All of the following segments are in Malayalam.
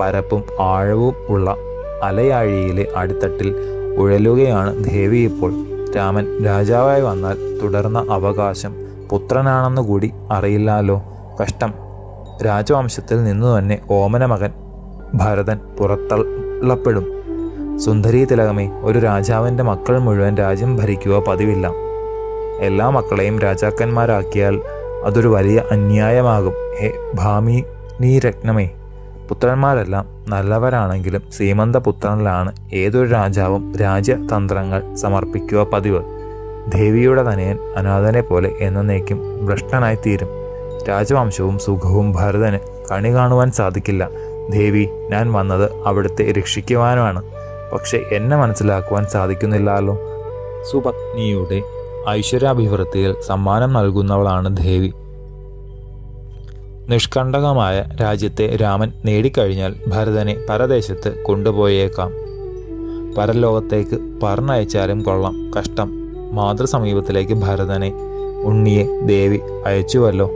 പരപ്പും ആഴവും ഉള്ള അലയാഴിയിലെ അടിത്തട്ടിൽ ഉഴലുകയാണ് ദേവി ഇപ്പോൾ. രാമൻ രാജാവായി വന്നാൽ തുടർന്ന അവകാശം പുത്രനാണെന്ന് കൂടി അറിയില്ലാലോ? കഷ്ടം. രാജവംശത്തിൽ നിന്നു തന്നെ ഓമന മകൻ ഭരതൻ പുറത്തള്ളപ്പെടും. സുന്ദരി തിലകമേ ഒരു രാജാവിന്റെ മക്കൾ മുഴുവൻ രാജ്യം ഭരിക്കുക പതിവില്ല. എല്ലാ മക്കളെയും രാജാക്കന്മാരാക്കിയാൽ അതൊരു വലിയ അന്യായമാകും. ഹേ ഭാമി നീ രത്നമേ പുത്രന്മാരെല്ലാം നല്ലവരാണെങ്കിലും സീമന്തപുത്രനിലാണ് ഏതൊരു രാജാവും രാജ്യതന്ത്രങ്ങൾ സമർപ്പിക്കുക പതിവ്. ദേവിയുടെ തനയൻ അനാഥനെ പോലെ എന്നേക്കും ഭ്രഷ്ടനായി തീരും രാജവംശവും സുഖവും ഭരതന് കണി കാണുവാൻ സാധിക്കില്ല. ദേവി ഞാൻ വന്നത് അവിടുത്തെ രക്ഷിക്കുവാനുമാണ്. പക്ഷെ എന്നെ മനസ്സിലാക്കുവാൻ സാധിക്കുന്നില്ലല്ലോ. സുപത്നിയുടെ ഐശ്വര്യാഭിവൃദ്ധിയിൽ സമ്മാനം നൽകുന്നവളാണ് ദേവി. നിഷ്കണ്ടകമായ രാജ്യത്തെ രാമൻ നേടിക്കഴിഞ്ഞാൽ ഭരതനെ പരദേശത്ത് കൊണ്ടുപോയേക്കാം. പരലോകത്തേക്ക് പറഞ്ഞയച്ചാലും കൊള്ളാം. കഷ്ടം. മാതൃസമീപത്തിലേക്ക് ഭരതനെ ഉണ്ണിയെ ദേവി അയച്ചുവല്ലോ.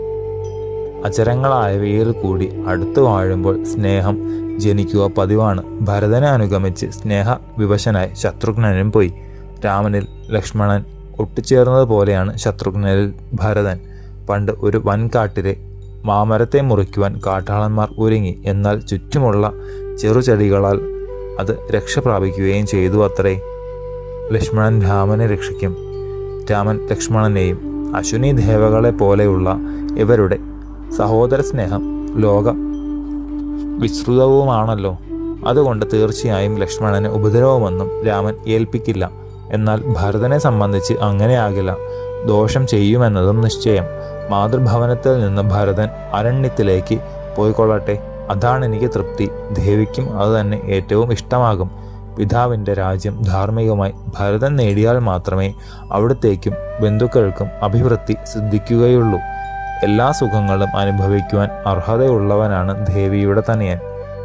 അചരങ്ങളായവയിൽ കൂടി അടുത്തു വാഴുമ്പോൾ സ്നേഹം ജനിക്കുക പതിവാണ്. ഭരതനെ അനുഗമിച്ച് സ്നേഹ വിവശനായി ശത്രുഘ്നനും പോയി. രാമനിൽ ലക്ഷ്മണൻ ഒട്ടിച്ചേർന്നതുപോലെയാണ് ശത്രുഘ്നനിൽ ഭരതൻ. പണ്ട് ഒരു വൻകാട്ടിലെ മാമരത്തെ മുറിക്കുവാൻ കാട്ടാളന്മാർ ഒരുങ്ങി. എന്നാൽ ചുറ്റുമുള്ള ചെറുചെടികളാൽ അത് രക്ഷ പ്രാപിക്കുകയും ചെയ്തു അത്രേ. ലക്ഷ്മണൻ രാമനെ രക്ഷിക്കും. രാമൻ ലക്ഷ്മണനെയും അശ്വിനി ദേവകളെ പോലെയുള്ള ഇവരുടെ സഹോദര സ്നേഹം ലോക വിസ്തൃതവുമാണല്ലോ. അതുകൊണ്ട് തീർച്ചയായും ലക്ഷ്മണന് ഉപദ്രവമൊന്നും രാമൻ ഏൽപ്പിക്കില്ല. എന്നാൽ ഭരതനെ സംബന്ധിച്ച് അങ്ങനെയാകില്ല. ദോഷം ചെയ്യുമെന്നതും നിശ്ചയം. മാതൃഭവനത്തിൽ നിന്ന് ഭരതൻ അരണ്യത്തിലേക്ക് പോയിക്കൊള്ളട്ടെ. അതാണ് എനിക്ക് തൃപ്തി. ദേവിക്കും അത് തന്നെ ഏറ്റവും ഇഷ്ടമാകും. പിതാവിന്റെ രാജ്യം ധാർമ്മികമായി ഭരതൻ നേടിയാൽ മാത്രമേ അവിടത്തേക്കും ബന്ധുക്കൾക്കും അഭിവൃദ്ധി സിദ്ധിക്കുകയുള്ളൂ. എല്ലാ സുഖങ്ങളും അനുഭവിക്കുവാൻ അർഹതയുള്ളവനാണ് ദേവിയുടെ തനിയൻ.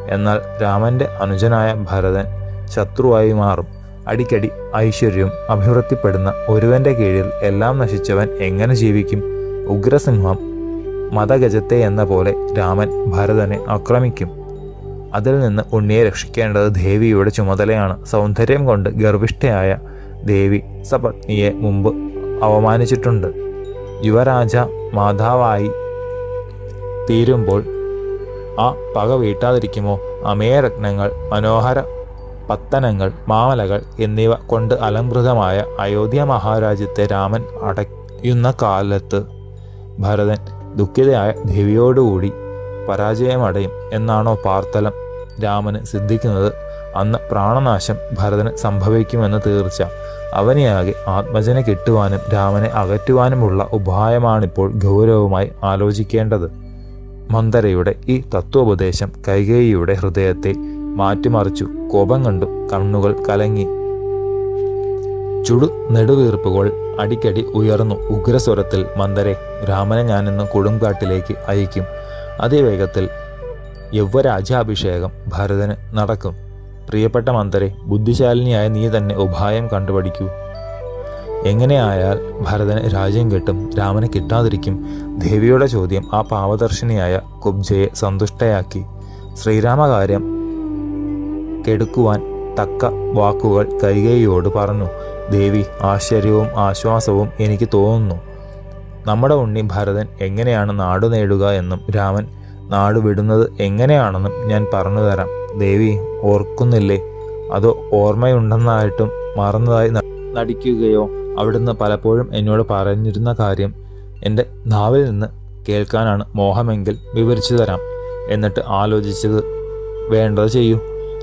എന്നാൽ രാമന്റെ അനുജനായ ഭരതൻ ശത്രുവായി മാറും. അടിക്കടി ഐശ്വര്യവും അഭിവൃദ്ധിപ്പെടുന്ന ഒരുവന്റെ കീഴിൽ എല്ലാം നശിച്ചവൻ എങ്ങനെ ജീവിക്കും? ഉഗ്രസിംഹം മതഗജത്തെ എന്ന പോലെ രാമൻ ഭരതനെ ആക്രമിക്കും. അതിൽ നിന്ന് ഉണ്ണിയെ രക്ഷിക്കേണ്ടത് ദേവിയുടെ ചുമതലയാണ്. സൗന്ദര്യം കൊണ്ട് ഗർഭിഷ്ഠയായ ദേവി സപത്നിയെ മുമ്പ് അവമാനിച്ചിട്ടുണ്ട് യുവരാജ മാതാവായി തീരുമ്പോൾ ആ പക വീട്ടാതിരിക്കുമോ? അമേരത്നങ്ങൾ മനോഹര പത്തനങ്ങൾ മാമലകൾ എന്നിവ കൊണ്ട് അലംകൃതമായ അയോധ്യ മഹാരാജ്യത്തെ രാമൻ അടയുന്ന കാലത്ത് ഭരതൻ ദുഃഖിതയായ ദേവിയോടുകൂടി പരാജയമടയും എന്നാണോ പാർത്തലം രാമന് സിദ്ധിക്കുന്നത്. അന്ന് പ്രാണനാശം ഭരതന് സംഭവിക്കുമെന്ന് തീർച്ച. അവനെയാകെ ആത്മജനെ കിട്ടുവാനും രാമനെ അകറ്റുവാനുമുള്ള ഉപായമാണിപ്പോൾ ഗൗരവമായി ആലോചിക്കേണ്ടത്. മന്ദരയുടെ ഈ തത്വോപദേശം കൈകേയിയുടെ ഹൃദയത്തെ മാറ്റിമറിച്ചു. കോപം കണ്ടു. കണ്ണുകൾ കലങ്ങി. ചുടു നെടുവീർപ്പുകൾ അടിക്കടി ഉയർന്നു. ഉഗ്രസ്വരത്തിൽ മന്ദരെ രാമനെ ഞാനിന്ന് കൊടുങ്കാട്ടിലേക്ക് അയക്കും അതേ വേഗത്തിൽ യൗവരാജ്യാഭിഷേകം ഭരതന് നടക്കും. പ്രിയപ്പെട്ട മന്ദരെ ബുദ്ധിശാലിനിയായ നീ തന്നെ ഉപായം കണ്ടുപഠിക്കൂ. എങ്ങനെയായാൽ ഭരതന് രാജ്യം കിട്ടും രാമന് കിട്ടാതിരിക്കും. ദേവിയുടെ ചോദ്യം ആ പാവദർശിനിയായ കുബ്ജയെ സന്തുഷ്ടയാക്കി. ശ്രീരാമകാര്യം കെടുക്കുവാൻ തക്ക വാക്കുകൾ കൈകേയിയോട് പറഞ്ഞു ദേവി ആശ്ചര്യവും ആശ്വാസവും എനിക്ക് തോന്നുന്നു. നമ്മുടെ ഉണ്ണി ഭരതൻ എങ്ങനെയാണ് നാട് നേടുക എന്നും രാമൻ നാട് വിടുന്നത് എങ്ങനെയാണെന്നും ഞാൻ പറഞ്ഞു തരാം. ദേവി ഓർക്കുന്നില്ലേ? അതോ ഓർമ്മയുണ്ടെന്നായിട്ടും മറന്നതായി നടിക്കുകയോ അവിടുന്ന് പലപ്പോഴും എന്നോട് പറഞ്ഞിരുന്ന കാര്യം എന്റെ നാവിൽ നിന്ന് കേൾക്കാനാണ് മോഹമെങ്കിൽ വിവരിച്ചു തരാം. എന്നിട്ട് ആലോചിച്ചത് വേണ്ടത് ചെയ്യൂ.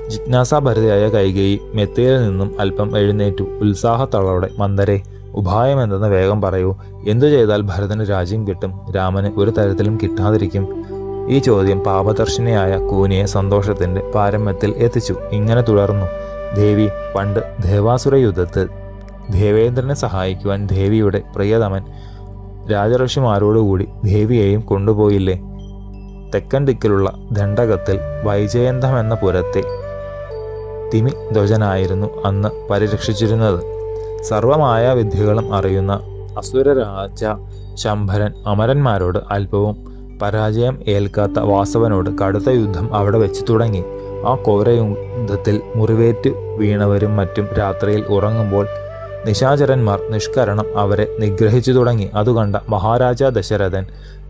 ജിജ്ഞാസാഭരിതയായ കൈകേയി മെത്തയിൽ നിന്നും അല്പം എഴുന്നേറ്റു. ഉത്സാഹത്തളോടെ മന്ദരെ ഉപായമെന്തെന്ന് വേഗം പറയൂ. എന്തു ചെയ്താൽ ഭരതന് രാജ്യം കിട്ടും? രാമന് ഒരു തരത്തിലും കിട്ടാതിരിക്കും. ഈ ചോദ്യം പാപദർശിനിയായ കൂനിയെ സന്തോഷത്തിന്റെ പാരമ്യത്തിൽ എത്തിച്ചു. ഇങ്ങനെ തുടർന്നു. ദേവി പണ്ട് ദേവാസുര യുദ്ധത്തിൽ ദേവേന്ദ്രനെ സഹായിക്കുവാൻ ദേവിയുടെ പ്രിയതമൻ രാജഋഷിമാരോടുകൂടി ദേവിയെയും കൊണ്ടുപോയില്ലേ? തെക്കൻ ദിക്കിലുള്ള ദണ്ഡകത്തിൽ വൈജയന്തം എന്ന പുരത്തെ തിമി ധ്വജനായിരുന്നു അന്ന് പരിരക്ഷിച്ചിരുന്നത്. സർവമായ വിദ്യകളും അറിയുന്ന അസുരരാജ ശംഭരൻ അമരന്മാരോട് അല്പവും പരാജയം ഏൽക്കാത്ത വാസവനോട് കടുത്ത യുദ്ധം അവിടെ വെച്ച് തുടങ്ങി. ആ കോരയുദ്ധത്തിൽ മുറിവേറ്റ് വീണവരും മറ്റും രാത്രിയിൽ ഉറങ്ങുമ്പോൾ നിശാചരന്മാർ നിഷ്കരണം അവരെ നിഗ്രഹിച്ചു തുടങ്ങി. അതുകണ്ട മഹാരാജ ദശരഥൻ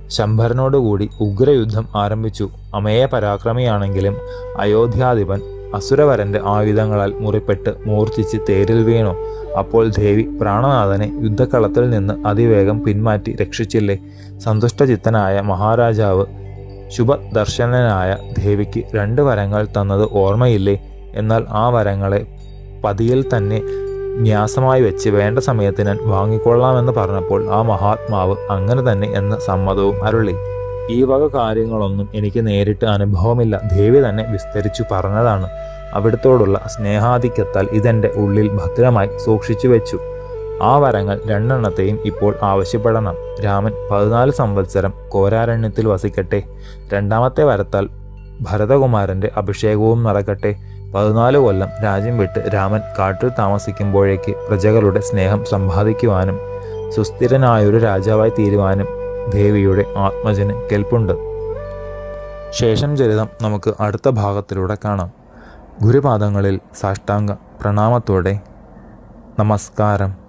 ശംഭരനോടുകൂടി ഉഗ്രയുദ്ധം ആരംഭിച്ചു. അമേയ പരാക്രമിയാണെങ്കിലും അയോധ്യാധിപൻ അസുരവരന്റെ ആയുധങ്ങളാൽ മുറിപ്പെട്ട് മൂർച്ഛിച്ച് തേരിൽ വീണു. അപ്പോൾ ദേവി പ്രാണനാഥനെ യുദ്ധക്കളത്തിൽ നിന്ന് അതിവേഗം പിന്മാറ്റി രക്ഷിച്ചില്ലേ? സന്തുഷ്ടചിത്തനായ മഹാരാജാവ് ശുഭദർശനനായ ദേവിക്ക് രണ്ട് വരങ്ങൾ തന്നത് ഓർമ്മയില്ലേ? എന്നാൽ ആ വരങ്ങളെ പതിയിൽ തന്നെ ന്യാസമായി വെച്ച് വേണ്ട സമയത്ത് ഞാൻ വാങ്ങിക്കൊള്ളാമെന്ന് പറഞ്ഞപ്പോൾ ആ മഹാത്മാവ് അങ്ങനെ തന്നെ എന്ന സമ്മതവും അരുളി. ഈ വക കാര്യങ്ങളൊന്നും എനിക്ക് നേരിട്ട് അനുഭവമില്ല. ദേവി തന്നെ വിസ്തരിച്ചു പറഞ്ഞതാണ്. അവിടത്തോടുള്ള സ്നേഹാധിക്യത്താൽ ഇതെന്റെ ഉള്ളിൽ ഭദ്രമായി സൂക്ഷിച്ചു വെച്ചു. ആ വരങ്ങൾ രണ്ടെണ്ണത്തെയും ഇപ്പോൾ ആവശ്യപ്പെടണം. രാമൻ പതിനാല് സംവത്സരം കോരാരണ്യത്തിൽ വസിക്കട്ടെ. രണ്ടാമത്തെ വരത്താൽ ഭരതകുമാരന്റെ അഭിഷേകവും നടക്കട്ടെ. പതിനാല് കൊല്ലം രാജ്യം വിട്ട് രാമൻ കാട്ടിൽ താമസിക്കുമ്പോഴേക്ക് പ്രജകളുടെ സ്നേഹം സമ്പാദിക്കുവാനും സുസ്ഥിരനായൊരു രാജാവായി തീരുവാനും ദേവിയുടെ ആത്മജന് കെൽപ്പുണ്ട് ശേഷം ചരിതം നമുക്ക് അടുത്ത ഭാഗത്തിലൂടെ കാണാം. ഗുരുപാദങ്ങളിൽ സാഷ്ടാംഗ പ്രണാമത്തോടെ നമസ്കാരം.